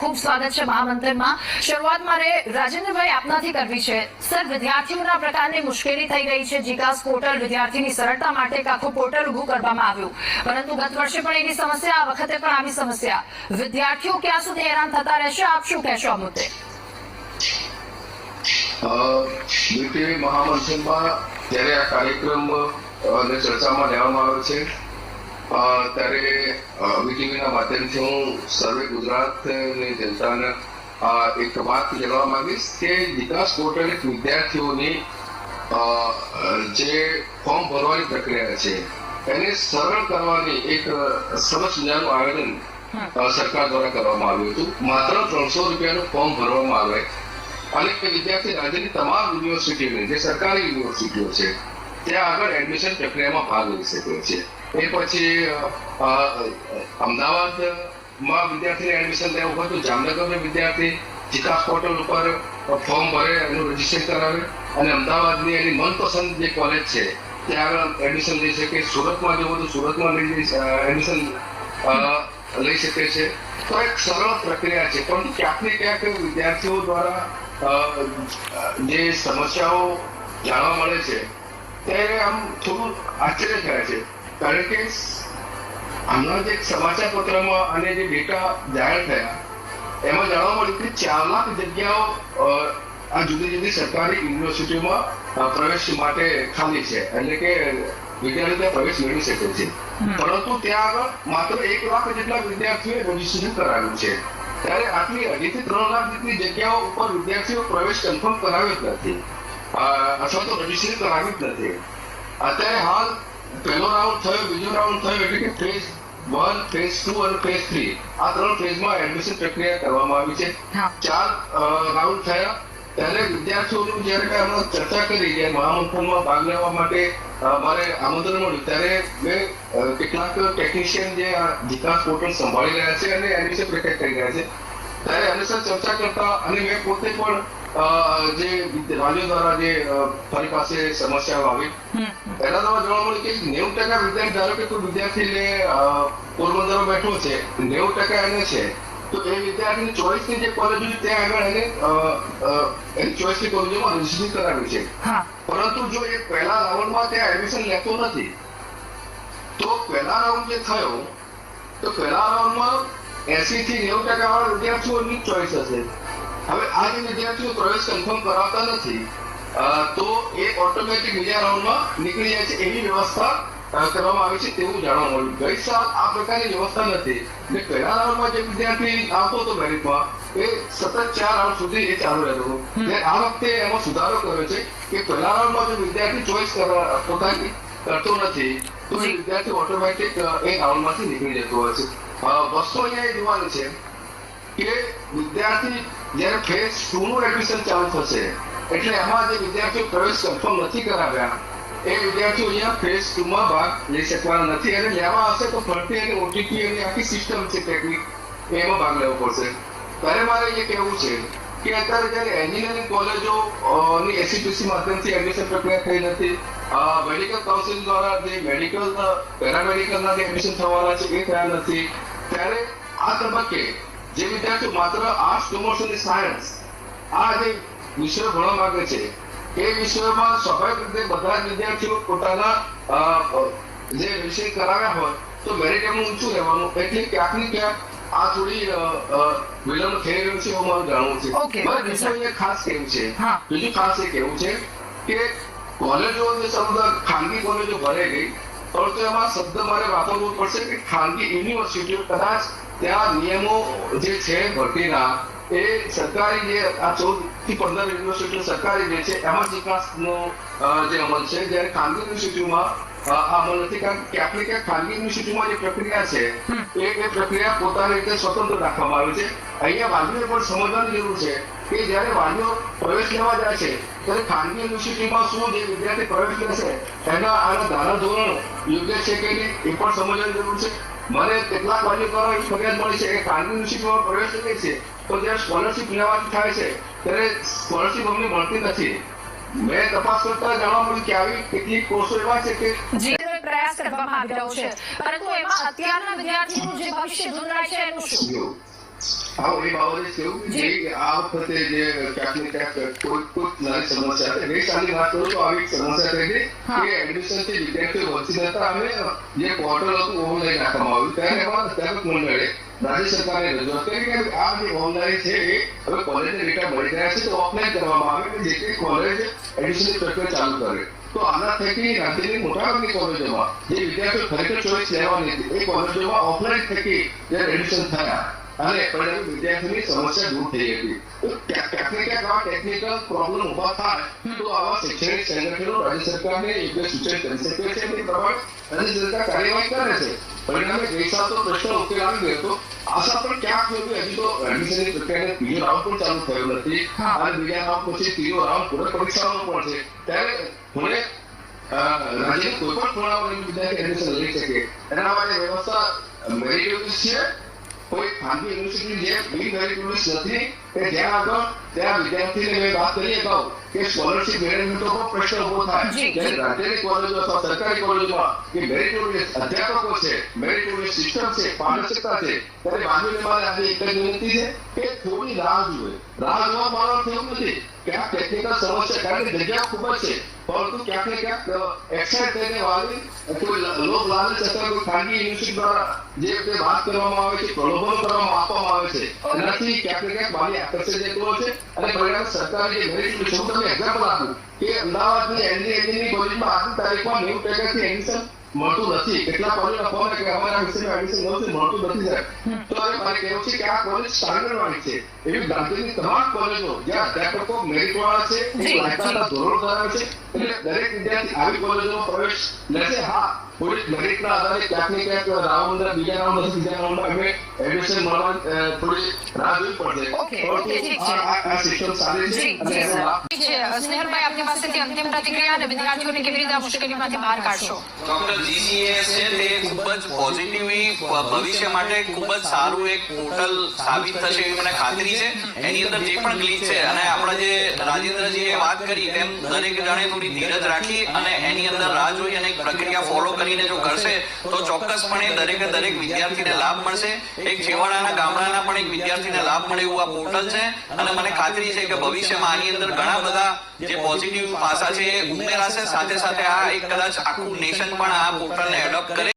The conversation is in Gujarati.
ખૂબ સ્વાગત છે મહામંત્રમાં. શરૂઆત મારે રાજેન્દ્રભાઈ આપનાથી કરવી છે. સર, વિદ્યાર્થીઓના પ્રકારની મુશ્કેલી થઈ ગઈ છે. જીકાસ પોર્ટલ વિદ્યાર્થીની સરળતા માટે એક આખું પોર્ટલ ઊભું કરવામાં આવ્યું. પરંતુ ગત વર્ષે પણ એની સમસ્યા, આ વખતે પણ આવી સમસ્યા. વિદ્યાર્થીઓ ક્યાં સુધી હેરાન થતા રહેશે? આપ શું કહેશો આ મુદ્દે? મહામંથનમાં જ્યારે આ કાર્યક્રમ ચર્ચામાં લેવામાં આવ્યો છે. ત્યારે વીટીવીના માધ્યમથી હું સર્વે ગુજરાતની જનતાને એક વાત કહેવા માંગીશ કે વિકાસ પોર્ટલ એક વિદ્યાર્થીઓની જે ફોર્મ ભરવાની પ્રક્રિયા છે, એને સરળ કરવાની એક સરસ મજાનું આયોજન સરકાર દ્વારા કરવામાં આવ્યું હતું. માત્ર ત્રણસો રૂપિયાનું ફોર્મ ભરવામાં આવે અને વિદ્યાર્થી રાજ્યની તમામ યુનિવર્સિટીઓની, જે સરકારી યુનિવર્સિટીઓ છે, ત્યાં આગળ એડમિશન પ્રક્રિયામાં ભાગ લઈ શકે છે. એ પછી અમદાવાદમાં વિદ્યાર્થીને એડમિશન લેવું હોય તો જામનગરનો વિદ્યાર્થી વિકાસ પોર્ટલ ઉપર ફોર્મ ભરે, એનું રજીસ્ટ્રેશન કરાવે અને અમદાવાદની એની મનપસંદ જે કોલેજ છે, ત્યાં આગળ એડમિશન લઈ શકે, સુરતમાં જવું તો સુરતમાં લઈ એડમિશન લઈ શકે છે. તો એક સરળ પ્રક્રિયા છે પણ ક્યાંક ને ક્યાંક વિદ્યાર્થીઓ દ્વારા જે સમસ્યાઓ જાણવા મળે છે, ત્યારે આમ થોડું આશ્ચર્ય થાય છે. કારણ કે હમણાં જે સમાચાર પત્રમાં અને જે ડેટા જાહેર થયા એમાં જાણવા મળ્યું કે ચાર લાખ જગ્યાઓ આ જુદી જુદી સરકારી યુનિવર્સિટીઓમાં પ્રવેશ માટે ખાલી છે. એટલે કે વિદ્યાર્થીઓ ત્યાં પ્રવેશ મેળવી શકે છે. પરંતુ ત્યાં આગળ માત્ર એક લાખ જેટલા વિદ્યાર્થીઓએ રજીસ્ટ્રેશન કરાવ્યું છે. ત્યારે આટલી અઢીથી ત્રણ લાખ જેટલી જગ્યાઓ ઉપર વિદ્યાર્થીઓ પ્રવેશ કન્ફર્મ કરાવ્યો જ નથી. અથવા તો રજીસ્ટ્રેશન કરાવ્યું જ નથી. અત્યારે હાલ પહેલો રાઉન્ડ થયો બીજો રાઉન્ડ થયો એટલે કે ફેઝ વન ફેઝ ટુ અને ફેઝ થ્રી આ ત્રણ ફેઝમાં એડમિશન પ્રક્રિયા કરવામાં આવી છે. ચાર રાઉન્ડ થયા. ત્યારે વિદ્યાર્થીઓનું જ્યારે મેં હમણાં ચર્ચા કરી કે મહામંથનમાં ભાગ લેવા માટે મારે આમંત્રણ મળ્યું ત્યારે મેં કેટલાક ટેકનિશિયન જે આ વિકાસ પોર્ટલ સંભાળી રહ્યા છે અને એડમિશન પ્રક્રિયા કરી રહ્યા છે. ત્યારે એની સાથે ચર્ચા કરતા અને મેં પોતે પણ જે રાજ્યો દ્વારા જે ફરી પાસે સમસ્યાઓ આવી. એના દ્વારા જોવા મળ્યું કે નેવું ટકા વિદ્યાર્થી ધારો કે કોઈ વિદ્યાર્થીને પોરબંદરમાં બેઠો છે નેવું ટકા એને છે તો એ વિદ્યાર્થીની ચોઈસની જે કોલેજ હોય ત્યાં આગળ એને એની ચોઈસની કોલેજોમાં રજીસ્ટ્રેશન કરાવી છે. પરંતુ જો એ પહેલા રાઉન્ડમાં ત્યાં એડમિશન લેતો નથી તો પહેલા રાઉન્ડ જે થયો તો પહેલા રાઉન્ડમાં એસી થી નેવું ટકા વાળા વિદ્યાર્થીઓની ચોઈસ હશે. હવે આ જે વિદ્યાર્થીઓ પ્રવેશ કન્ફર્મ કરાવતા નથી. તો એ ઓટોમેટિક બીજા રાઉન્ડમાં નીકળી જાય છે એવી વ્યવસ્થા કરવામાં આવી છે તેવું જાણવા મળ્યું. ગઈ સાલ આ પ્રકારની વ્યવસ્થા નથી. એટલે પહેલા રાઉન્ડમાં જે વિદ્યાર્થી આવતો હતો મેરિટમાં એ સતત ચાર રાઉન્ડ સુધી એ ચાલુ રહેતો હતો. ને આ વખતે એમાં સુધારો કર્યો છે કે પહેલા રાઉન્ડમાં જો વિદ્યાર્થી ચોઈસ પોતાની કરતો નથી તો એ વિદ્યાર્થી ઓટોમેટિક એ રાઉન્ડમાંથી નીકળી જતો હોય છે. વસ્તુ અહીંયા એ જોવાની છે કે વિદ્યાર્થી જ્યારે ફેઝ ટુ નું એડમિશન ચાલુ થશે. એટલે એમાં જે વિદ્યાર્થીઓ પ્રવેશ કન્ફર્મ નથી કરાવ્યા, એ વિદ્યાર્થીઓ અહીંયા ફેઝ ટુ માં ભાગ લઈ શકવાના નથી અને લેવા હશે તો ફરતી અને ઓટીપી એની આખી સિસ્ટમ છે ટેકનિક એમાં ભાગ લેવો પડશે. ત્યારે મારે એ કહેવું છે કે અત્યારે જ્યારે એન્જિનિયરિંગ કોલેજો ની એસીપીસી માધ્યમથી એડમિશન પ્રક્રિયા થઈ નથી મેડિકલ કાઉન્સિલ દ્વારા જે મેડિકલ પેરામેડિકલના જે એડમિશન થવાના છે એ થયા નથી, ત્યારે આ તબક્કે જે વિદ્યાર્થીઓ માત્ર આર્ટ્સ કોમર્સ અને સાયન્સ આ જે વિષય ભણવા માંગે છે એ વિષયોમાં સ્વાભાવિક રીતે બધા જ વિદ્યાર્થીઓ પોતાના જે વિષય કરાવ્યા હોય તો મેરિટ એમનું ઊંચું રહેવાનું. એટલે ક્યાંક ને ક્યાંક આ થોડી વિલંબ થઈ રહ્યું છે એવું મારું જાણવું છે. મારે. અહીંયા ખાસ કેવું છે. બીજું ખાસ એ કેવું છે કે કોલેજો જે શબ્દ ખાનગી કોલેજો ભરે ગઈ પરંતુ એમાં શબ્દ મારે વાપરવો પડશે કે ખાનગી યુનિવર્સિટીઓ કદાચ ત્યાં નિયમો જે છે ભરતીના, એ સરકારી જે આ ચૌદથી પંદર યુનિવર્સિટીઓ સરકારી જે છે, એમાં જ વિકાસનો જે અમલ છે. જ્યારે ખાનગી યુનિવર્સિટીઓમાં આ અમલ નથી, કારણ કે ને ક્યાંક ખાનગી યુનિવર્સિટીમાં જે પ્રક્રિયા છે, એ એ પ્રક્રિયા પોતાની રીતે સ્વતંત્ર રાખવામાં આવી છે. અહીંયા વાલીઓએ પણ સમજવાની જરૂર છે કે જ્યારે વાલીઓ પ્રવેશ લેવા જાય છે, ત્યારે ખાનગી યુનિવર્સિટીમાં શું જે વિદ્યાર્થી પ્રવેશ લેશે, એના, આના ધારા ધોરણ યોગ્ય છે કે નહીં, એ પણ સમજવાની જરૂર છે. મને કેટલાક વાલીઓ દ્વારા એવી ફરિયાદ મળી છે કે ખાનગી યુનિવર્સિટીમાં પ્રવેશ લે છે તો જ્યારે સ્કોલરશિપ લેવાની થાય છે. ત્યારે સ્કોલરશિપ અમને મળતી નથી. મેં તપાસ કરતા જાણવા મળ્યું કે આવી કેટલીક કોર્સો એવા છે કે પ્રયાસ કરવામાં આવી રહ્યો છે. પરંતુ એમાં અત્યારના વિદ્યાર્થીનું જે ભવિષ્ય ધૂંધળાય છે એનું શું? હા હું એ બાબતે કેવું કે જે આ વખતે જે ક્યાંક ને ક્યાંક કોઈ કોઈ નાની સમસ્યા છે ગઈ સાલની વાત કરું તો આવી એક સમસ્યા થઈ હતી હા. કે એડમિશનથી વિદ્યાર્થીઓ વંચિત હતા અને જે પોર્ટલ હતું ઓનલાઈન નાખવામાં આવ્યું ત્યારે એમાં અધ્યાપક મંડળે રાજ્ય સરકારે રજૂઆત કરી કે આ જે ઓનલાઈન છે એ હવે કોલેજને ડેટા મળી ગયા છે તો ઓફલાઈન કરવામાં આવે કે જેથી કોલેજ એડમિશનની પ્રક્રિયા ચાલુ કરે તો આના થકી રાજ્યની મોટાભાગની કોલેજોમાં જે વિદ્યાર્થીઓ ખરેખર ચોઈસ લેવાની હતી એ કોલેજોમાં ઓફલાઈન થકી જ્યારે એડમિશન થયા અને પરિણામે વિદ્યાર્થીની સમસ્યા દૂર થઈ હતી. ક્યાંક ને ક્યાંક ટેકનિકલ પ્રોબ્લેમ ઊભા થાય તો આવા શૈક્ષણિક સંગઠનો રાજ્ય સરકારને યોગ્ય સૂચન કરી શકે છે અને પ્રમાણે રાજ્ય સરકાર કાર્યવાહી કરે છે. પરિણામે ગઈસાલ તો પ્રશ્ન ઉકેલ આવી ગયો હતો. આશા પણ ક્યાંક યોગ્ય હજી તો એડમિશનની પ્રક્રિયાને ત્રીજો રાઉન્ડ પણ ચાલુ થયો નથી. અને બીજા રાઉન્ડ પછી ત્રીજો રાઉન્ડ પૂરક પરીક્ષાનો પણ છે. ત્યારે મને રાજ્યની કોઈ પણ ખૂણાઓની વિદ્યાર્થી એડમિશન લઈ શકે. એના માટે વ્યવસ્થા મેરિટ છે. કોઈ ખાનગી યુનિવર્સિટી જે બિન મેરિટોરિયસ નથી કે જ્યાં આગળ ત્યાં વિદ્યાર્થીને મેં વાત કરીએ અગાઉ કે સ્કોલરશિપ મેળવવાનો પણ પ્રશ્ન ઊભો થાય. જ્યારે રાજ્યની કોલેજો અથવા સરકારી કોલેજોમાં કે મેરિટોરિયસ અધ્યાપકો છે મેરિટોરિયસ સિસ્ટમ છે પારદર્શકતા છે ત્યારે વાલીઓને મારે આજે એક જ વિનંતી છે કે થોડી રાહ જુએ રાહ જોવા મારો થયું નથી. કે આ ટેકનિકલ સમસ્યા કારણ કે જગ્યા ખૂબ જ છે. પરંતુ ક્યાંક ને ક્યાંક એક્સાઇટ થઈને વાલી કોઈ લોક લાલચ અથવા કોઈ ખાનગી યુનિવર્સિટી દ્વારા જે તે વાત કરવામાં આવે છે, પ્રલોભન કરવામાં આપવામાં આવે છે, એનાથી ક્યાંક ને ક્યાંક વાલી આકર્ષિત થતો છે. અને પરિણામ સરકારે જે મેરિટ હું તમને એક્ઝામ્પલ આપું કે અમદાવાદની એનડીએની કોલેજમાં આજની તારીખમાં નેવું ટકાથી એડમિશન મળતું નથી. કેટલા કોલેજ ફોન કે અમારા વિષયમાં એડમિશન મળતું મળતું નથી સાહેબ. તો હવે મારે કહેવું છે કે આ કોલેજ સ્ટાન્ડર્ડ છે. એવી રાજ્યની તમામ કોલેજો જ્યાં અધ્યાપકો મેરિટ વાળા છે લાયકાતના ધોરણ ધરાવે છે એટલે દરેક વિદ્યાર્થી આવી કોલેજોમાં પ્રવેશ લેશે. હા થોડીક મેરિટના આધારે ક્યાંક ને ક્યાંક રાઉન્ડ બીજા રાઉન્ડ ત્રીજા રાઉન્ડમાં એમને એડમિશન મળવા થોડી રાહ જોવી પડશે. ઓકે, પરંતુ ઓકે, ઠીક છે. આ- આ- આ સિસ્ટમ સારી છે અને એનો લાભ ઠીક આપની પાસેથી અંતિમ પ્રતિક્રિયા અને વિદ્યાર્થીઓને કેવી રીતે આ મુશ્કેલીમાંથી બહાર કાઢશો? ડોક્ટર જીસીએસ છે તે ખૂબ જ પોઝિટિવલી ભવિષ્ય માટે ખૂબ જ સારું એક પોર્ટલ સાબિત થશે એવી મને ખાતરી છે. એની અંદર જે પણ ગ્લિચ છે અને આપણા જે રાજેન્દ્રજીએ વાત કરી તેમ દરેક જણે થોડી ધીરજ રાખી અને એની અંદર રાહ જોઈ અને એક પ્રક્રિયા ફોલો કરીને જો કરશે, તો ચોક્કસપણે દરેકે દરેક વિદ્યાર્થીને લાભ મળશે. એક છેવાડાના ગામડાના પણ એક વિદ્યાર્થીને લાભ મળે એવું આ પોર્ટલ છે. અને મને ખાતરી છે કે ભવિષ્યમાં આની અંદર ઘણા બધા જે પોઝિટિવ પાસા છે એ ઉમેરાશે. સાથે સાથે આ એક કદાચ આખું નેશન પણ આ પોર્ટલને એડોપ્ટ કરે.